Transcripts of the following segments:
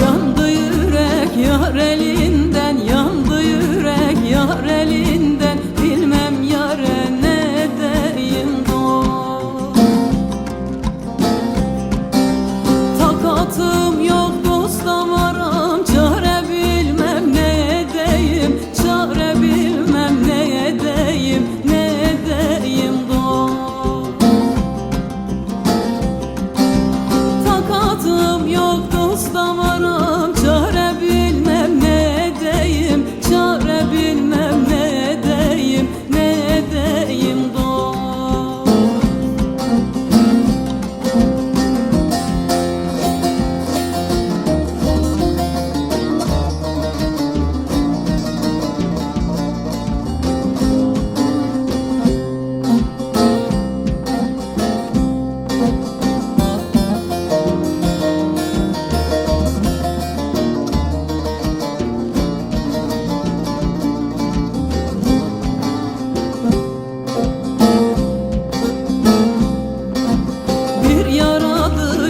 Yandı yürek yar elinden Yandı yürek yar elinden. Yaz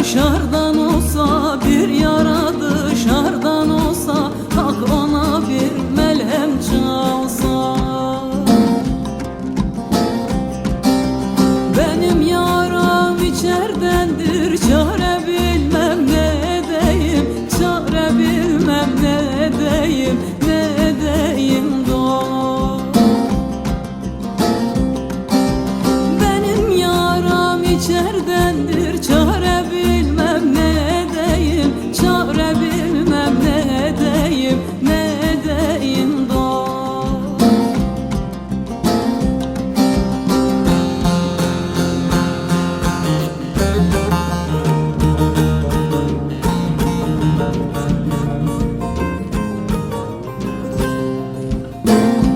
başarda Ooh.